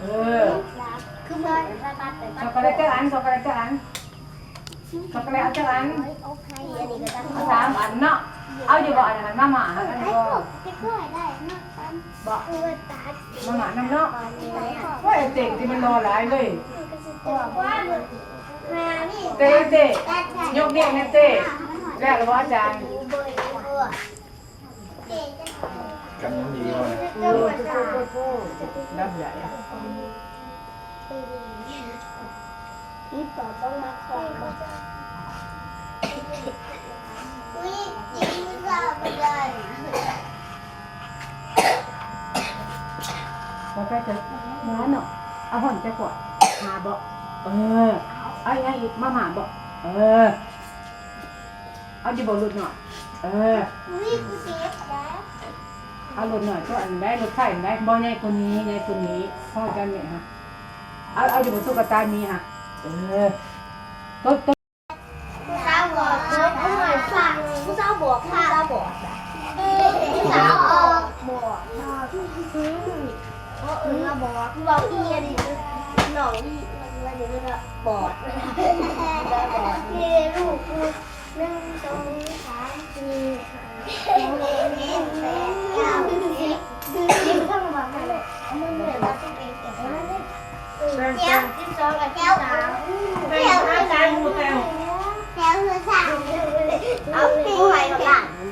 เออคือเมื่อระบาดไปช็อกโกแลตเจ้าอันช็อกโกแลตเจ้าอันช็อกโกแลตเอาเจ้าอันโอเคอันนี้ก็จะเอาสามอันเนาะเอาอยู่บ่อันนั้นมาหมาอันนั้นให้บ่พวกให้พวกได้มากกันบ่เพื่อตามาหมาน้ำเนาะตอนนี้ไหนอะว่าไอ้เจ๋งที่มันรอหลายเลยก็จะเจอว่ามานี่เต้เต้ยกเรียกนะเต้แล้วหรือว่าอาจารย์ เบยเออเจ๊จะ กันยังดีเลยโอ้โหโอ้โหรับใหญ่อะนี่ปอต้องมาคอยก่อนอุ้ยจริงหรือเปล่าไม่ได้แล้วก็จะน้าเนาะเอาห่อนจะกดหาบ่เออเอาอย่างอีกมาหมาบ่เออเอาดิบ่หลุดหน่อยเอออุ้ยกูเจ็บแล้ว เอารถหน่อยก็อันได้รถไฟอันได้บ่ใหญ่คนนี้ใหญ่คนนี้พ่อกันเนี่ยฮะเอาเอาอยู่บนตุ๊กตานี้ฮะเออต้นต้นผู้สาวบอกเพิ่มเอหน่อยฟังผู้สาวบอกผู้สาวบอกผู้สาวออกบอกเออเออบอกบอกอีอันนี้หน่องอีมันเดี๋ยวจะบอดบอดนี่ลูกกูหนึ่งสองสามสี่ห้า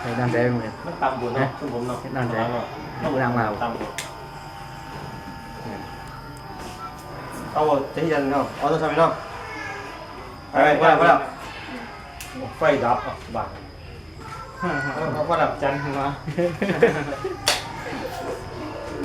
ไอ้น้ำแดงเลยมันตำบุญเนาะคุณผมเนาะนั่นแหละต้องนั่งมาตำบุ ญ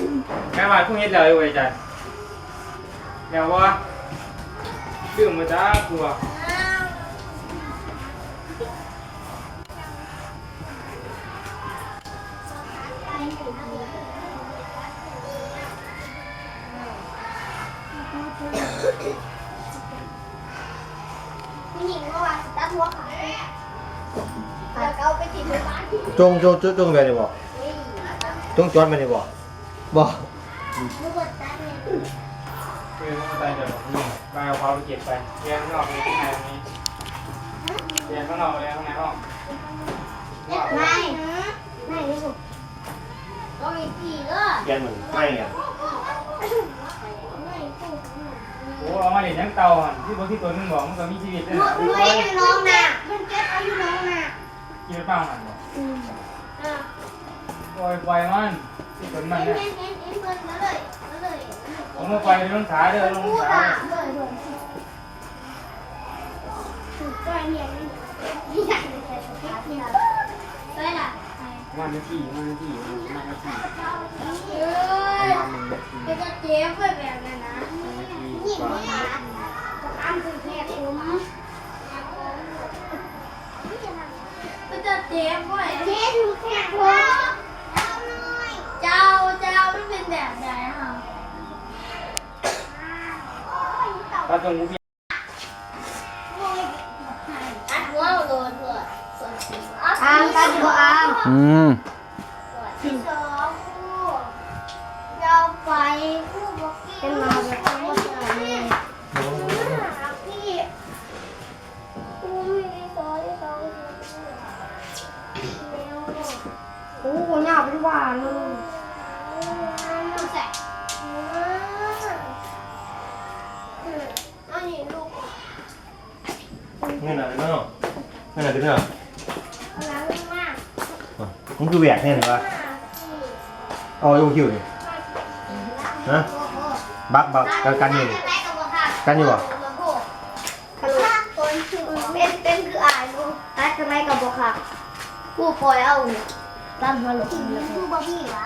เอาจะที่ยันเนาะเอาต้องทำไปเบอะบังเอาไฟดับจันทร์มาแม่มาพรุ่งนี้เลยเว้ยจันเดี๋ยวว่าดื่มมาจ้ากลัวผู้หญิงเมื่อดขาแล้วก็เอาไปติดไว้บ้านที่จงจงจงจงแบบนี้บ่จงจวนแบบนี้บ่บ่ลูกบดตัดเนี่ยคือมันตายเดี๋ยวนี่ไปเอาความไปเก็บไปเรียนข้างนอกเรียนข้างในนี้เรียนข้างนอกเรียนข้างในห้องไม่ไม่ลูกต้องมีผีเลยยันเหมือนไม่อะโอ้เอามาเรียนยังเตาอะที่บางที่ตัวนึงบอกมันก็มีชีวิตด้วยหนูนะหนูเห็นน้องน่ะมันเจ็บอายุน้องน่ะกินไปเปล่าหันบอกอะปล่อยปล่อยมัน ที่ตัวมันเห็นเนี่ยเห็นเห็นเห็นเพิ่นก็เลยก็เลยผมมาไปลงขาเด้อลงพูดขาอะเลยเลยถูกก้อยเนี่ยนี่อยากจะใส่สภาพที่เราได้ล่ะวันนาทีวันนาทีวันนาทีเอ้ยก็จะเจ็บแบบนั้นนะนี่นี่อันคือแค่ผมก็จะเจ็บเว้ยเจ็บอยู่แค่ผม แบบไหนฮะตาตรงกูพี่อัดหัวโดนหัวอามกันหัวอามอืมที่สองคู่เราไปคู่บอกกี้เป็นมาแบบว่าเนี่ยพี่คู่ไม่ได้สอนที่สองโอ้โหหน้าเป็นหวานเลย นี่นนี้ลูเนหนาเนาะเงินหนาเป็นเนาะล้างมากมันคือแหวกแน่เลยวะมาล่เอ๋อโยกิวนี่ฮะบักบักกันกันอยู่นี่ กันอยู่บ่ คันคนชื่อเป็นเป็นคืออ่านกูรักทำไมกับบัวค่ะกูปล่อยเอาเนี่ยตั้งมฮัลโหลคือบ่มีวะ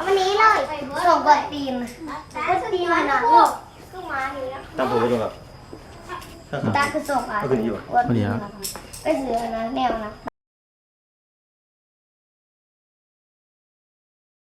อาวันนี้เลยส่งกดตีนกดตีมาหนักลูกก็มาอยู่นะตามผมไปดูครับตาคือส่งอะกดตีนมาไปซื้อนะแนวนะ